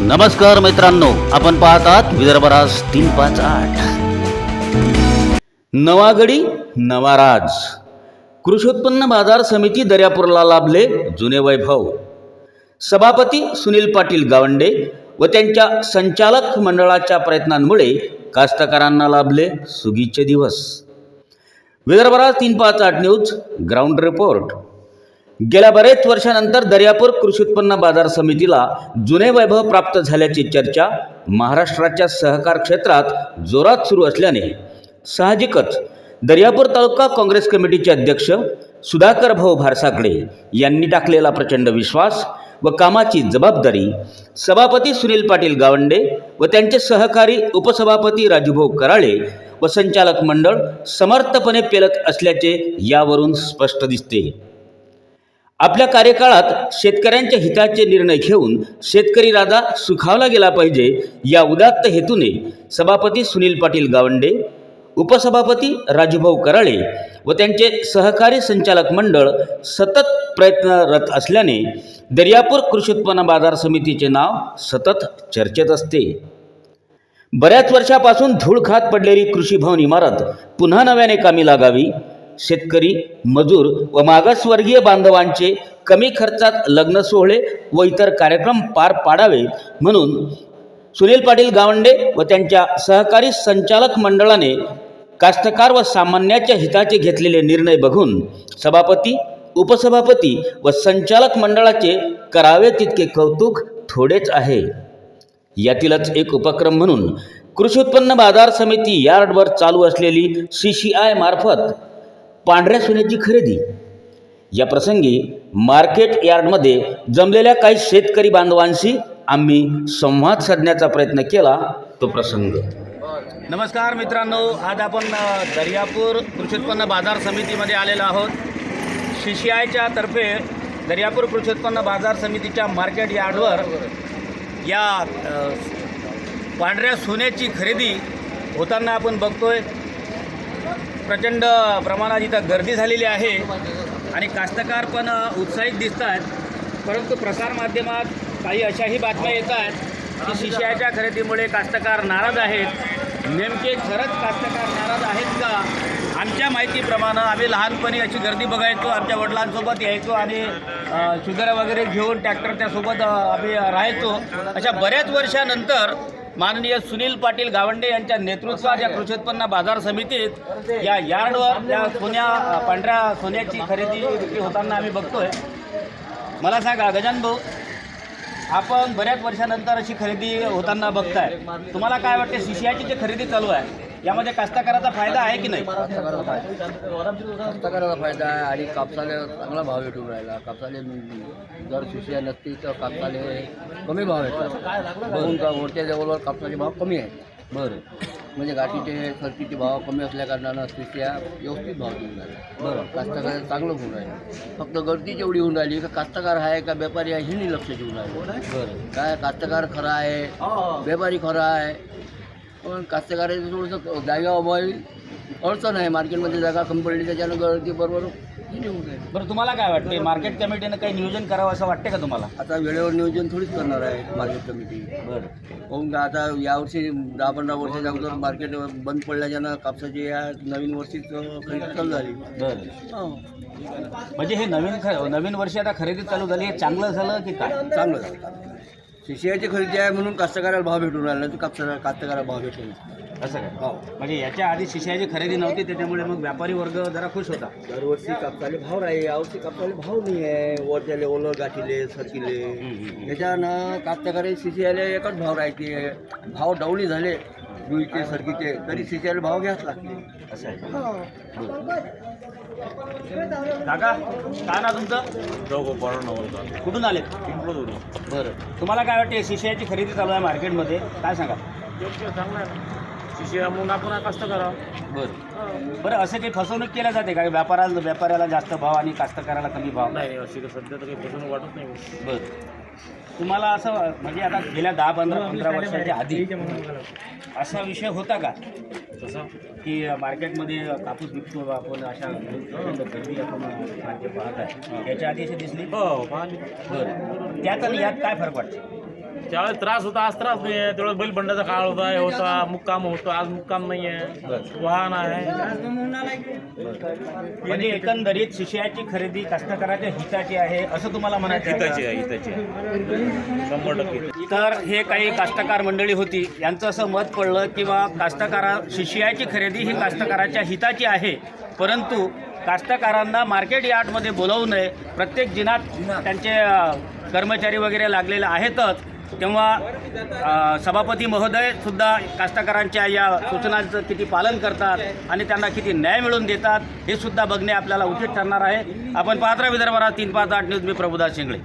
नमस्कार मित्रांनो आपण पाहतात विदर्भराज तीन पाच आठ. नवागडी नवाराज कृषी उत्पन्न बाजार समिती दर्यापूरला लाभले जुने वैभव. सभापती सुनील पाटील गावंडे व त्यांच्या संचालक मंडळाच्या प्रयत्नांमुळे कास्तकारांना लाभले सुगीचे दिवस. विदर्भराज तीन पाच आठ न्यूज ग्राउंड रिपोर्ट. गेल्या बरेच वर्षानंतर दर्यापूर कृषी उत्पन्न बाजार समितीला जुने वैभव प्राप्त झाल्याची चर्चा महाराष्ट्राच्या सहकार क्षेत्रात जोरात सुरू असल्याने साहजिकच दर्यापूर तालुका काँग्रेस कमिटीचे अध्यक्ष सुधाकर भाऊ भारसाकडे यांनी टाकलेला प्रचंड विश्वास व कामाची जबाबदारी सभापती सुनील पाटील गावंडे व त्यांचे सहकारी उपसभापती राजूभाऊ कराळे व संचालक मंडळ समर्थपणे पेलत असल्याचे यावरून स्पष्ट दिसते. आपल्या कार्यकाळात शेतकऱ्यांच्या हिताचे निर्णय घेऊन शेतकरी राजा सुखावला गेला पाहिजे या उदात्त हेतूने सभापती सुनील पाटील गावंडे उपसभापती राजूभाऊ कराळे व त्यांचे सहकारी संचालक मंडळ सतत प्रयत्नरत असल्याने दर्यापूर कृषी उत्पन्न बाजार समितीचे नाव सतत चर्चेत असते. बऱ्याच वर्षापासून धूळ खात पडलेली कृषी भवन इमारत पुन्हा नव्याने कामी लागावी. शेतकरी मजूर व मागासवर्गीय बांधवांचे कमी खर्चात लग्न सोहळे व इतर कार्यक्रम पार पाडावे म्हणून सुनील पाटील गावंडे व त्यांच्या सहकारी संचालक मंडळाने कास्तकार व सामान्याच्या हिताचे घेतलेले निर्णय बघून सभापती उपसभापती व संचालक मंडळाचे करावे तितके कौतुक थोडेच आहे. यातीलच एक उपक्रम म्हणून कृषी उत्पन्न बाजार समिती यार्डवर चालू असलेली सी सी आय मार्फत पांढऱ्या सोन्याची खरेदी. या प्रसंगी मार्केट यार्डमध्ये जमलेल्या काही शेतकरी बांधवांशी आम्ही संवाद साधण्याचा प्रयत्न केला तो प्रसंग. नमस्कार मित्रांनो आज आपण दर्यापूर कृषी उत्पन्न बाजार समितीमध्ये आलेलो आहोत. सी सी आयच्या तर्फे दर्यापूर कृषी उत्पन्न बाजार समितीच्या मार्केट यार्डवर या पांढऱ्या सोन्याची खरेदी होताना आपण बघतोय. प्रचंड प्रमाणात इथं गर्दी झालेली आहे. आणि कास्तकार पण उत्साहित दिसत आहेत परंतु प्रसारमाध्यमात काही अशाही बातम्या येत आहेत की शिष्याच्या खरेदीमुळे कास्तकार नाराज आहेत. नेमके खरंच कास्तकार नाराज आहेत का? आमच्या माहितीप्रमाणे आम्ही लहानपणी अशी गर्दी बघायचो आमच्या वडिलांसोबत यायचो आणि शुगर वगैरे घेऊन ट्रॅक्टर त्यासोबत आम्ही राहायचो. अशा बऱ्याच वर्षानंतर माननीय सुनील पाटील गावंडे यांच्या नेतृत्वात या कृषी उत्पन्न बाजार समितीत या यार्डवर या सोन्या पांढऱ्या सोन्याची खरेदी विक्री होताना आम्ही बघतोय. मला सांगा गजान भाऊ आपण बऱ्याच वर्षानंतर अशी खरेदी होताना बघताय. तुम्हाला काय वाटते सीसीआयची जी खरेदी चालू आहे यामध्ये कास्तकाराचा फायदा आहे की नाही? कास्तकाराला फायदा आहे आणि कापसाला चांगला भाव भेटून राहिला. कापसाले जर सुशिया नसती तर कापसाले कमी भाव भेटतात बघून का मोठ्या लेवलवर कापसाचे भाव कमी आहेत. बरं. म्हणजे गाठीचे खर्चीचे भाव कमी असल्या कारणानं सुशिया व्यवस्थित भाव देऊन राहिला. बरं. कास्तकार चांगलं होऊन राहिलं. फक्त गर्दी जेवढी होऊन राहिली का कास्तकार आहे का व्यापारी आहे हे नाही लक्ष देऊन राहिलं. बरं. काय कास्तकार खरा आहे व्यापारी खरा आहे पण कास्तकाराचं थोडंसं जागा अभावी अडचण आहे. मार्केटमध्ये जागा कमी पडली त्याच्यानं गर्दी बरोबर हे. बरं तुम्हाला काय वाटते मार्केट कमिटीनं काही नियोजन करावं असं वाटते का तुम्हाला? आता वेळेवर नियोजन थोडीच करणार आहे मार्केट कमिटी. बरं. काहून का आता यावर्षी दहा पंधरा वर्षाच्या अगोदर मार्केट बंद पडल्याच्यानं कापसाची या नवीन वर्षीच खरेदी चालू झाली. बरं. हो. म्हणजे हे नवीन ख नवीन वर्षी आता खरेदी चालू झाली. हे चांगलं झालं की काय? चांगलं झालं. शिशियाची खरेदी आहे म्हणून कास्तकाराला भाव भेटून राहिला तर कापसाला कास्तकाराला भाव भेटेल असं काय? हो. म्हणजे याच्या आधी शिष्याची खरेदी नव्हती त्याच्यामुळे मग व्यापारी वर्ग जरा खुश होता. दरवर्षी कापसाले भाव राहील यावर्षी कापसाले भाव नाही आहे. वरच्या लेवलवर गाठीले सरकिले. याच्यानं कास्तकारी सिसिआले एकच भाव राहते भाव डाऊनी झाले रुईचे सरकीचे. तरी सिसिआले भाव घ्याच लागते असं आहे काका काय ना तुमचं? जाऊ पारण नव्हता कुठून आले पिंपळत होतो बरं. तुम्हाला काय वाटते शिष्याची खरेदी चालू आहे मार्केटमध्ये? काय सांगा? योग्य चांगला आहे. शिशी म्हणून आपण कष्ट करा बरं. बरं असं काही फसवणूक केल्या जाते का? व्यापाराला व्यापाऱ्याला जास्त भाव आणि कास्तकाराला कमी भाव? नाही अशी सध्या तर काही फसवणूक वाटत नाही. बरं. तुम्हाला असं म्हणजे आता गेल्या दहा पंधरा पंधरा वर्षाच्या आधी असा विषय होता का? तसा की मार्केटमध्ये कापूस विकतो आपण अशा गर्दी आपण मार्केट पाहत आहे. याच्या आधी अशी दिसली. हो बरं. त्यात आणि यात काय फरक वाटतो? त्यावेळेस त्रास होता आज त्रास नाही आहे. तेवढं बैलबंडाचा काळ होता हे होता मुक्काम होतो आज मुक्काम नाही आहे. वाहन आहे. म्हणजे एकंदरीत शिष्याची खरेदी कास्तकाराच्या हिताची आहे असं तुम्हाला म्हणायचं? हिताची आहे हिताची आहे. शंभर टक्के. तर हे काही कास्तकार मंडळी होती यांचं असं मत पडलं किंवा कास्तकारा शिष्याची खरेदी ही कास्तकाराच्या हिताची आहे. परंतु कास्तकारांना मार्केट यार्डमध्ये बोलवू नये. प्रत्येक जिनात त्यांचे कर्मचारी वगैरे लागलेले आहेतच. तेव्हा सभापती महोदय सुद्धा कास्तकारांच्या या सूचनांचं किती पालन करतात आणि त्यांना किती न्याय मिळवून देतात हे सुद्धा बघणे आपल्याला उचित ठरणार आहे. आपण पात्र विदर्भात तीन पाच आठ न्यूज मी प्रभुदास शिंगळे.